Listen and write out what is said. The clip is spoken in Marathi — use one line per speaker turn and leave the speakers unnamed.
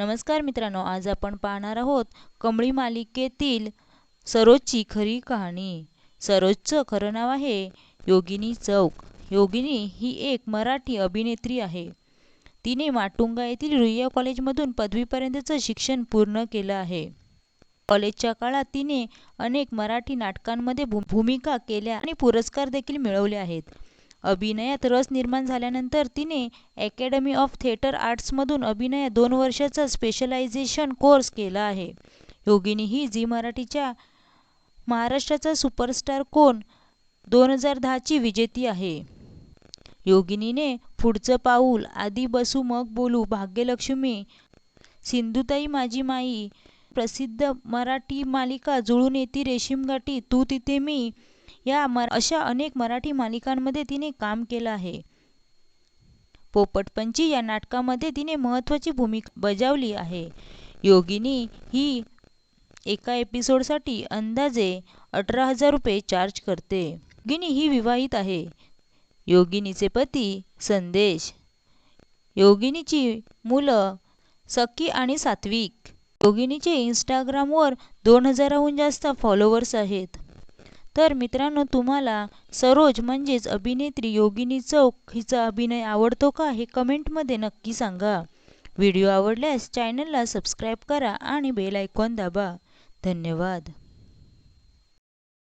नमस्कार मित्रांनो आज आपण पाहणार आहोत कमळी मालिकेतील सरोजची खरी कहाणी. सरोजचं खरं नाव आहे योगिनी चौक. योगिनी ही एक मराठी अभिनेत्री आहे. तिने माटुंगा येथील रुईया कॉलेजमधून पदवीपर्यंतचं शिक्षण पूर्ण केलं आहे. कॉलेजच्या काळात तिने अनेक मराठी नाटकांमध्ये भूमिका केल्या आणि पुरस्कार देखील मिळवले आहेत. अभिनयात रस निर्माण झाल्यानंतर तिने अकॅडमी ऑफ थिएटर आर्ट्समधून अभिनय दोन वर्षाचा स्पेशलायझेशन कोर्स केला आहे. योगिनी ही झी मराठीच्या महाराष्ट्राचा सुपरस्टार कोण? दोन हजार दहाची विजेती आहे. योगिनीने पुढचं पाऊल आधी बसू मग बोलू भाग्यलक्ष्मी सिंधुताई माझी माई प्रसिद्ध मराठी मालिका जुळून येती रेशीमगाठी तू तिथे मी या मर अशा अनेक मराठी मालिकांमध्ये तिने काम केलं आहे. पोपटपंची या नाटकामध्ये तिने महत्त्वाची भूमिका बजावली आहे. योगिनी ही एका एपिसोडसाठी अंदाजे अठरा हजार रुपये चार्ज करते. योगिनी ही विवाहित आहे. योगिनीचे पती संदेश. योगिनीची मुलं सखी आणि सात्विक. योगिनीचे इंस्टाग्रामवर दोन हजाराहून जास्त फॉलोवर्स आहेत. तर मित्रांनो तुम्हाला सरोज म्हणजेच अभिनेत्री योगिनी चौक हिचा अभिनय आवडतो का हे कमेंटमध्ये नक्की सांगा. व्हिडिओ आवडल्यास चॅनलला सबस्क्राईब करा आणि बेल आयकॉन दाबा. धन्यवाद.